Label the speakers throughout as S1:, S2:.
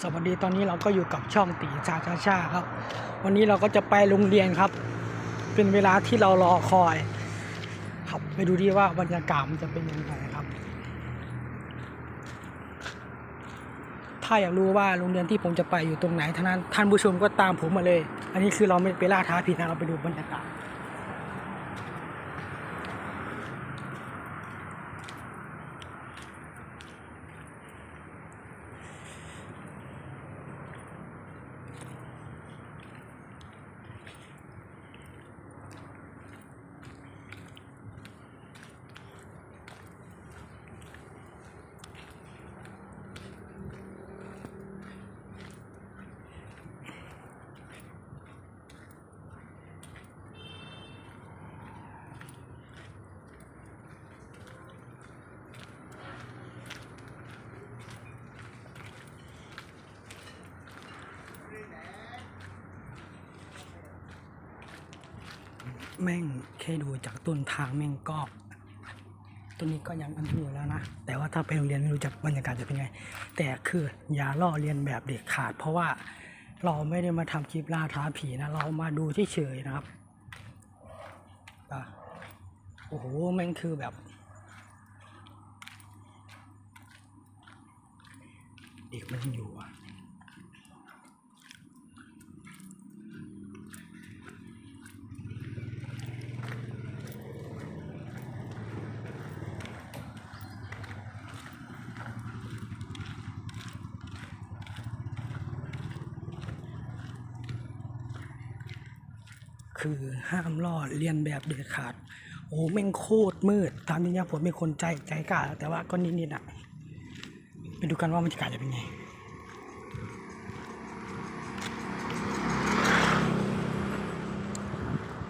S1: สวัสดีตอนนี้เราก็อยู่กับช่องตีชาชาชาครับ วันนี้เราก็จะไปโรงเรียนครับ เป็นเวลาที่เรารอคอย ครับไปดูดีว่าบรรยากาศมันจะเป็นยังไงครับ ถ้าอยากรู้ว่าโรงเรียนที่ผมจะไปอยู่ตรงไหนท่านท่านผู้ชมก็ตามผมมาเลย อันนี้คือเราไม่ไปล่าท้าผิดนะเราไปดูบรรยากาศ แม่งแค่ดูจากต้นทางแม่งก็ต้นนี้ก็ยังอันนี้อยู่แล้วนะ แต่ว่าถ้าไปโรงเรียนไม่รู้จักบรรยากาศจะเป็นไง แต่คืออย่าล่อเรียนแบบเด็กขาด เพราะว่าเราไม่ได้มาทำคลิปล่าท้าผีนะ เรามาดูเฉยๆนะครับโอ้โหแม่งคือแบบ เด็กมันอยู่อะ คือห้ามล่อเรียนแบบเด็ดขาด โอ้แม่งโคตรมืด ตามจริงๆผมเป็นคนใจใจกล้าแต่ว่าก็นิดๆอะไปดูกันว่าบรรยากาศจะเป็นไง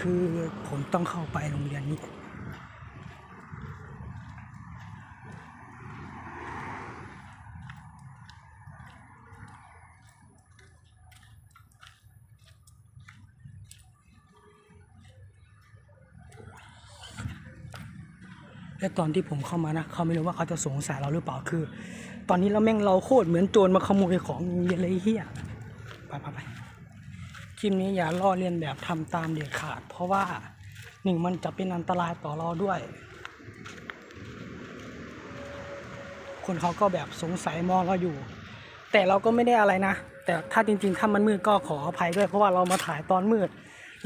S1: คือผมต้องเข้าไปโรงเรียนนี้ และตอนที่ผมเข้ามานะเขาไม่รู้ว่าเขาจะสงสัยเราหรือเปล่าคือ ตอนนี้เราแม่งเราโคตรเหมือนโจรมาขโมยของอย่างเยเลยเฮียไปไปไปคลิปนี้อย่าล่อเลียนแบบทำตามเด็ดขาด เพราะว่าหนึ่งมันจะเป็นอันตรายต่อเราด้วย คนเขาก็แบบสงสัยมองเราอยู่ แต่เราก็ไม่ได้อะไรนะแต่ถ้าจริงๆถ้ามันมืดก็ขออภัยด้วย เพราะว่าเรามาถ่ายตอนมืด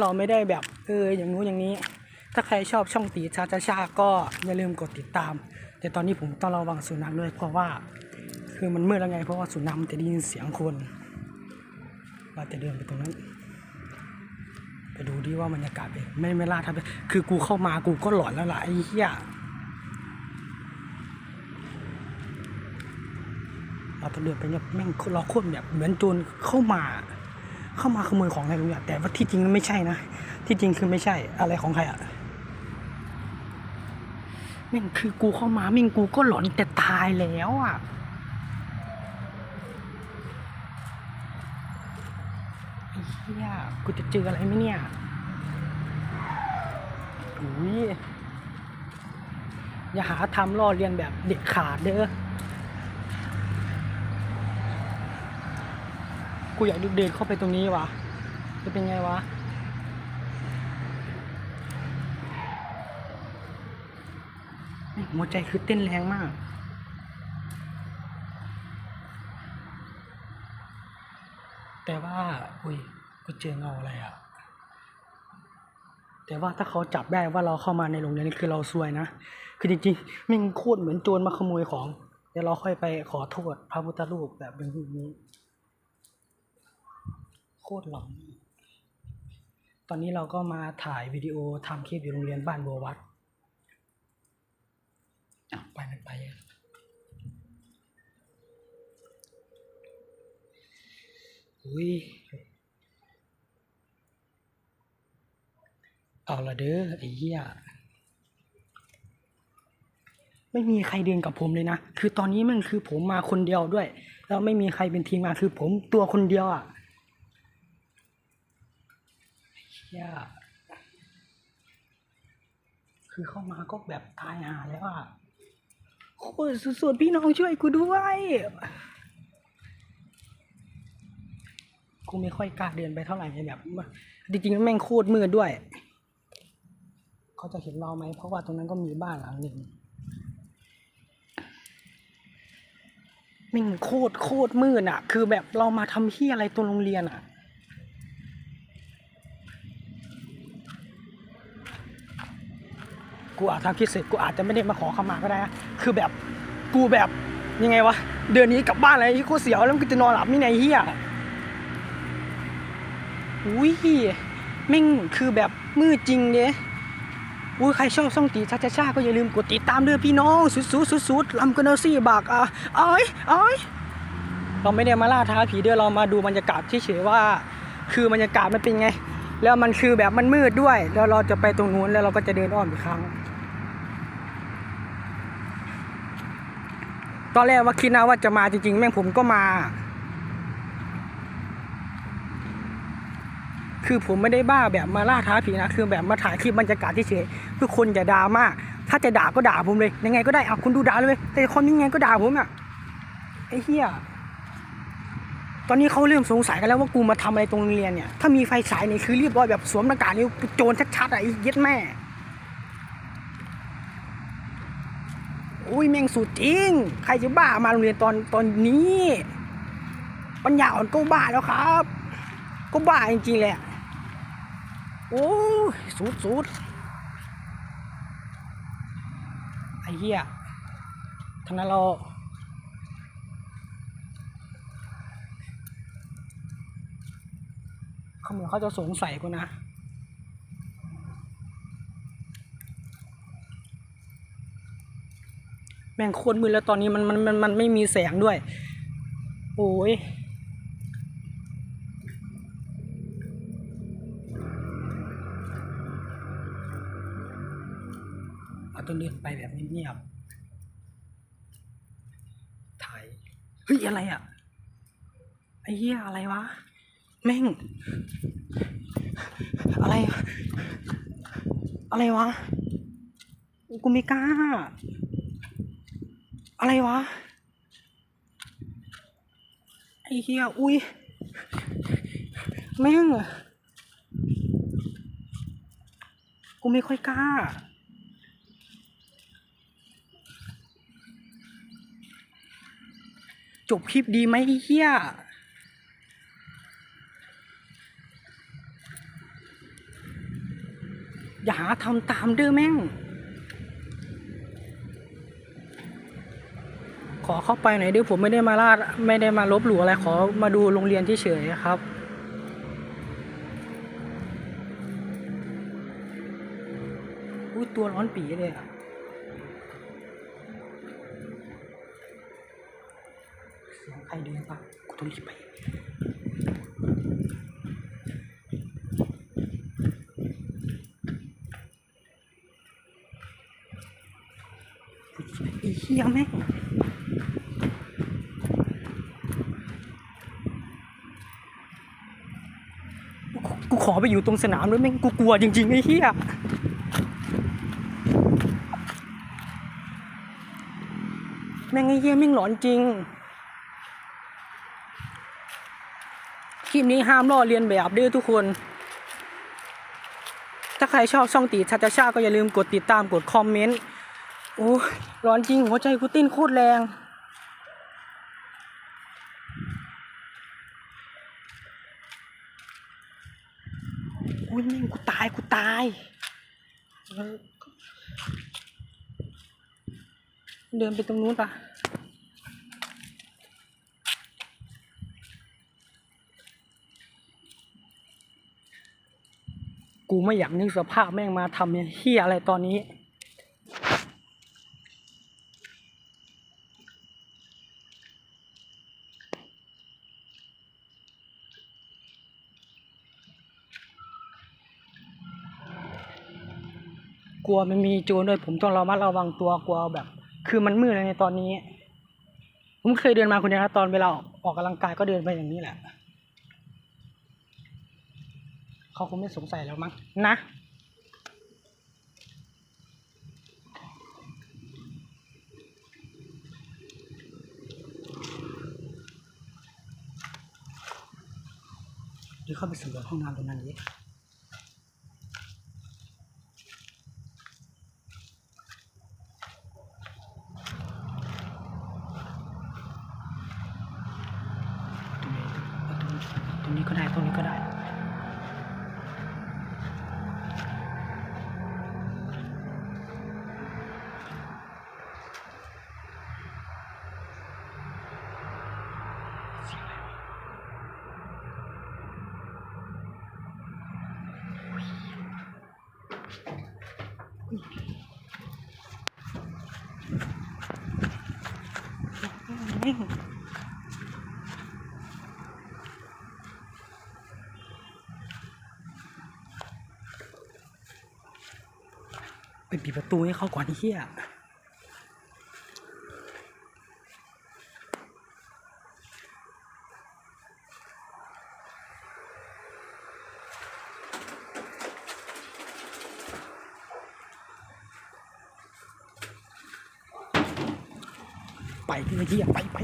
S1: เราไม่ได้แบบเอออย่างนู้นอย่างนี้ ถ้าใครชอบช่องตีชาชาชาก็อย่าลืมกดติดตาม แต่ตอนนี้ผมต้องระวังสุนัขด้วยเพราะว่า คือมันมืดแล้วไงเพราะว่าสุนัขมันจะได้ยินเสียงคนเราจะเดินไปตรงนั้น ไปดูดิว่าบรรยากาศเป็นไม่ไม่ล่าทับคือกูเข้ามากูก็หลอนแล้วล่ะไอ้เหี้ยเราต้องเดินไปเนี่ยแม่งเราโคตรแบบเหมือนโจรเข้ามา เข้ามาขโมยของในโรงเรียนแต่ว่าที่จริงไม่ใช่นะ ที่จริงคือไม่ใช่อะไรของใครอะ ม่งคือกูเข้ามาม่งกูก็หลอนแต่ตายแล้วอะไอ้เหี้ยกูจะเจออะไรไหมเนี่ยอุ้ยอย่าหาทำล่อเรียนแบบเด็กขาดเด้อ กูอยากเดินเข้าไปตรงนี้วะ จะเป็นไงวะ หัวใจคือเต้นแรงมากแต่ว่า อุ้ย กูเจอเงาอะไรอะ แต่ว่าถ้าเขาจับได้ว่าเราเข้ามาในโรงเรียนนี่คือเราซวยนะ คือจริงๆแม่งโคตรเหมือนโจรมาขโมยของ เดี๋ยวเราค่อยไปขอโทษพระพุทธรูปแบบเป็นแบบนี้ โคตรหลอนตอนนี้เราก็มาถ่ายวิดีโอทำคลิปอยู่โรงเรียนบ้านบัววัด อะไปมันไปอะอุ้ยเอาละเด้อไอ้เหี้ยไม่มีใครเดินกับผมเลยนะ คือตอนนี้มันคือผมมาคนเดียวด้วย แล้วไม่มีใครเป็นทีมงาคือผมตัวคนเดียวอะเชี่ยคือเข้ามาก็แบบตายหาแล้วอะ โคตรสุดๆพี่น้องช่วยกูด้วย กูไม่ค่อยกล้าเดินไปเท่าไหร่แบบจริงๆแม่งโคตรมืดด้วย เขาจะเห็นเราไหมเพราะว่าตรงนั้นก็มีบ้านหลังหนึ่งแม่งโคตรโคตรมืดอะ คือแบบเรามาทำที่อะไรตรงโรงเรียนอะ กูอาจทำคิดเสร็จกูอาจจะไม่ได้มาขอขมาก็ได้นะคือแบบกูแบบยังไงวะเดือนนี้กลับบ้านอะไรที่กูเสียวแล้วก็จะนอนหลับนี่ไงเฮียอุ้ยแม่งคือแบบมืดจริงเนี่ยอุ้ยใครชอบซ่องตีชาชาชาก็อย่าลืมกดติดตามด้วยพี่น้องสุดสุดสุดสุดลำกันเอาซี่บากอะเอ้ยเอ้ยเราไม่ได้มาล่าท้าผีเด้อเรามาดูบรรยากาศเฉยๆว่า คือบรรยากาศมันเป็นไง แล้วมันคือแบบมันมืดด้วย แล้วเราจะไปตรงนู้นแล้วเราก็จะเดินอ้อมอีกครั้ง ตอนแรกว่าคิดนะว่าจะมาจริงๆ แม่งผมก็มา คือผมไม่ได้บ้าแบบมาล่าท้าผีนะ คือแบบมาถ่ายคลิปบรรยากาศเฉยๆคือคนอย่าด่ามาก ถ้าจะด่าก็ด่าผมเลย ยังไงก็ได้เอาคุณดูด่าเลย แต่คนยังไงก็ด่าผมอะ ไอ้เหี้ย ตอนนี้เขาเริ่มสงสัยกันแล้วว่ากูมาทำอะไรตรงโรงเรียนเนี่ย ถ้ามีไฟฉายเนี่ยคือเรียบร้อยแบบสวมหน้ากากนี่โจรชัดๆอะไอ้เย็ดแม่ อุ้ยแม่งสุดจริง ใครจะบ้ามาโรงเรียนตอนตอนนี้ปัญญาอ่อนก็บ้าแล้วครับ ก็บ้าจริงๆแหละโอ้สุดสุดไอ้เหี้ยทนั้นเราเขาเหมือนเขาจะสงสัยกูนะ แม่งโคตรมืดแล้วตอนนี้มันมันมันมันไม่มีแสงด้วย โอ้ยเอาต้องเดินไปแบบเงียบๆถ่าย เฮ้ย อะไรอะ ไอ้เหี้ยอะไรวะ แม่ง อะไร อะอะไรวะ กูไม่กล้า อะไรวะ ไอ้เหี้ยอุ้ย แม่งอะกูไม่ค่อยกล้า จบคลิปดีไหมไอ้เหี้ยอย่าหาทำตามเด้อแม่ง ขอเข้าไปหน่อยด้อผมไม่ได้มาลาดไม่ได้มาลบหลู่อะไรขอมาดูโรงเรียนที่เฉยครับ อุ้ยตัวร้อนปีเลยอะเสียงใครเดินปะกูต้องรีบไป ไอ้เหี้ยแม่ง กูขอไปอยู่ตรงสนามด้วยแม่งกูกลัวจริงๆไอ้เหี้ยแม่งไอ้เหี้ยแม่งหลอนจริงคลิปนี้ห้ามล้อเลียนแบบด้อทุกคน ถ้าใครชอบช่องตีชัชชาก็อย่าลืมกดติดตามกดคอมเมนต์ โอ้ร้อนจริงหัวใจกูเต้นโคตรแรง อุ้ยแม่งกูตายกูตายเออเดินไปตรงนู้นปะกูไม่อยากนึกสภาพแม่งมาทำเฮียอะไรตอนนี้ ลัวมันมีโจรด้วยผมต้องระมัดระวังตัวกลัวแบบ คือมันมืดเลยในตอนนี้ ผมเคยเดินมาคนเดียวนะตอนเวลาออกกำลังกายก็เดินไปอย่างนี้แหละเขาคงไม่สงสัยแล้วมั้งนะเดี๋ยวเข้าไปสำรวจห้องน้ำตรงนั้นดิ ตรงนี้ตรงนี้ก็ได้ตรงนี้ก็ได้ ไปปิดประตูให้เขาก่อนเหี้ยไปที่เหี้ยไปไป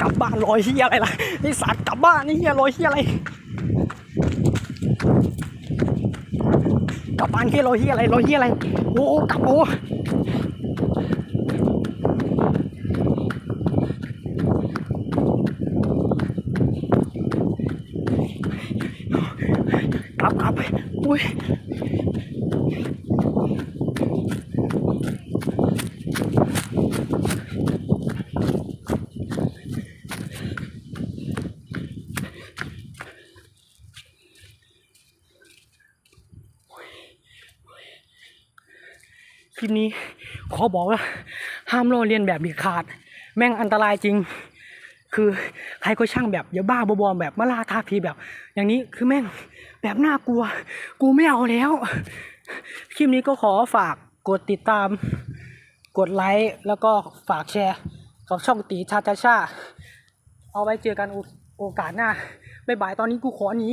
S1: กลับบ้านรอยเหี้ยอะไรล่ะไอสัตว์กลับบ้านไอ้เหี้ยรอยเหี้ยอะไร กับบ้านเฮียรอยเฮียอะไรรอยเฮียอะไรโอ้โอ้กลับโอ้กลับกลับอุ้ย นี้ขอบอกว่าห้ามล้อเลียนแบบเด็ดขาด แม่งอันตรายจริง คือใครก็ช่างแบบอย่าบ้าบอๆแบบมาลาทาพีแบบ อย่างนี้คือแม่งแบบน่ากลัว กูไม่เอาแล้ว คลิปนี้ก็ขอฝากกดติดตาม กดไลค์แล้วก็ฝากแชร์กับช่องตีชาชาชาเอาไว้เจอกันโอโอกาสหน้าบ๊ายบายตอนนี้กูขอหนี